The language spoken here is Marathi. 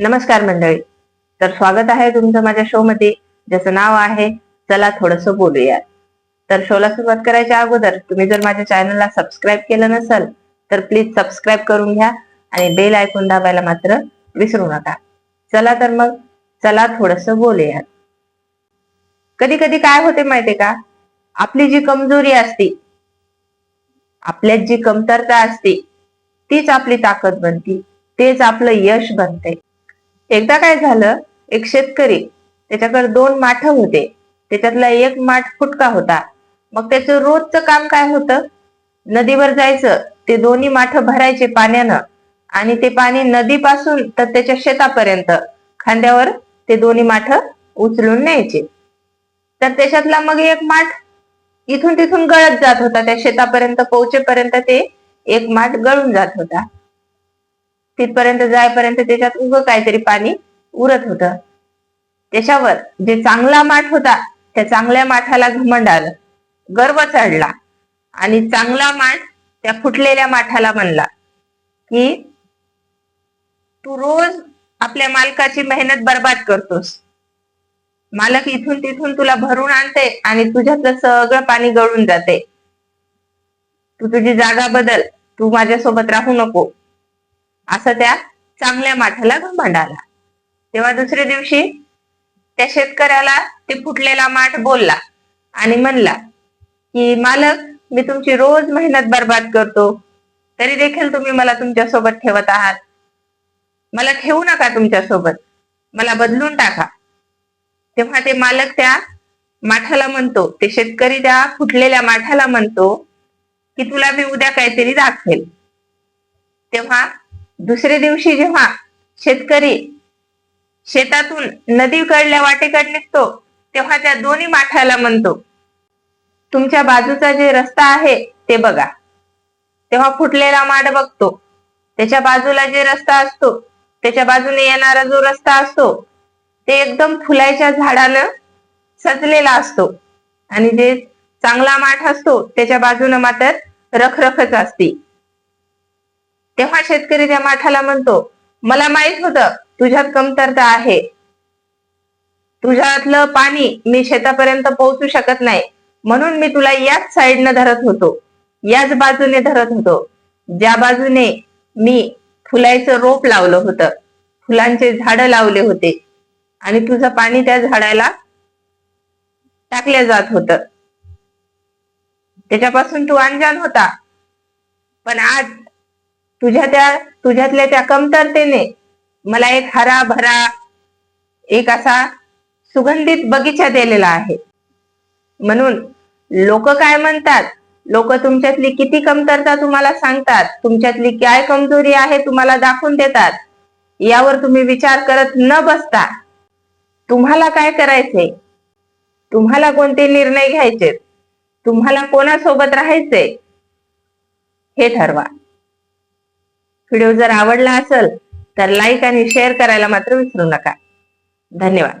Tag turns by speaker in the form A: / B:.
A: नमस्कार मंडळी. तर स्वागत आहे तुमचं माझ्या शो मध्ये ज्याचं नाव आहे चला थोडस बोलूया तर शोला सुरुवात करायच्या अगोदर तुम्ही जर माझ्या चॅनलला सबस्क्राईब केलं नसेल तर प्लीज सबस्क्राईब करून घ्या आणि बेल ऐकून दाबायला मात्र विसरू नका. चला तर मग चला थोडस बोलूया कधी कधी काय होते माहितीये का? आपली जी कमजोरी असती आपल्यात जी कमतरता असते तीच आपली ताकद बनती तेच आपलं यश बनते एकदा काय झालं एक शेतकरी त्याच्याकडे दोन माठ होते. त्याच्यातला एक माठ फुटका होता. मग त्याचं रोजचं काम काय होतं? नदीवर जायचं ते दोन्ही माठ भरायचे पाण्यानं. आणि ते पाणी नदीपासून तर त्याच्या शेतापर्यंत खांद्यावर ते दोन्ही माठ उचलून न्यायचे. तर त्याच्यातला मग एक माठ इथून तिथून गळत जात होता. त्या शेतापर्यंत पोहोचेपर्यंत ते एक माठ गळून जात होता. तिथपर्यंत जायपर्यंत त्याच्यात उगं काहीतरी पाणी उरत होत. त्याच्यावर जे चांगला माठ होता त्या चांगल्या माठाला घमंड आलं. गर्व चढला आणि चांगला माठ त्या फुटलेल्या माठाला म्हणला की तू रोज आपल्या मालकाची मेहनत बर्बाद करतोस. मालक इथून तिथून तुला भरून आणते आणि तुझ्यातलं सगळं पाणी गळून जाते. तू तुझी जागा बदल. तू माझ्यासोबत राहू नको. असं त्या चांगल्या माठाला घमंड आला तेव्हा दुसऱ्या दिवशी त्या शेतकऱ्याला ते फुटलेला माठ बोलला आणि म्हणला की मालक मी तुमची रोज मेहनत बर्बाद करतो. तरी देखील तुम्ही मला तुमच्यासोबत ठेवत आहात. मला ठेवू नका तुमच्यासोबत मला बदलून टाका. तेव्हा ते मालक त्या माठाला म्हणतो ते शेतकरी त्या फुटलेल्या माठाला म्हणतो की तुला मी उद्या काहीतरी दाखवेल. तेव्हा दुसऱ्या दिवशी जेव्हा शेतकरी शेतातून नदीकडल्या वाटेकडे निघतो तेव्हा त्या दोन्ही माठाला म्हणतो तुमच्या बाजूचा जे रस्ता आहे ते बघा. तेव्हा फुटलेला माठ बघतो. त्याच्या बाजूला जे रस्ता असतो त्याच्या बाजूने येणारा जो रस्ता असतो ते एकदम फुलायच्या झाडानं सजलेला असतो. आणि जे चांगला माठ असतो त्याच्या बाजूनं मात्र रखरखच असते. तेव्हा शेतकरी त्या माठाला म्हणतो मला माहीत होतं तुझ्यात कमतरता आहे. तुझ्यातलं पाणी मी शेतापर्यंत पोहोचू शकत नाही. म्हणून मी तुला याच साईडनं धरत होतो. याच बाजूने धरत होतो. ज्या बाजूने मी फुलायचं रोप लावलं होतं. फुलांचे झाड लावले होते. आणि तुझं पाणी त्या झाडाला टाकल्या जात होत. त्याच्यापासून तू अनजान होता. पण आज तुझ्या त्या तुझ्यातल्या त्या कमतरतेने मला एक हरा भरा एक असा सुगंधित बगीचा दिलेला आहे. म्हणून लोक काय म्हणतात? लोक तुमच्यातली किती कमतरता तुम्हाला सांगतात? तुमच्यातली काय कमजोरी आहे तुम्हाला दाखवून देतात? यावर तुम्ही विचार करत न बसता तुम्हाला काय करायचंय? तुम्हाला कोणते निर्णय घ्यायचे तुम्हाला कोणासोबत राहायचे हे ठरवा. व्हिडिओ जर आवडला असेल तर लाईक आणि शेअर करायला मात्र विसरू नका. धन्यवाद.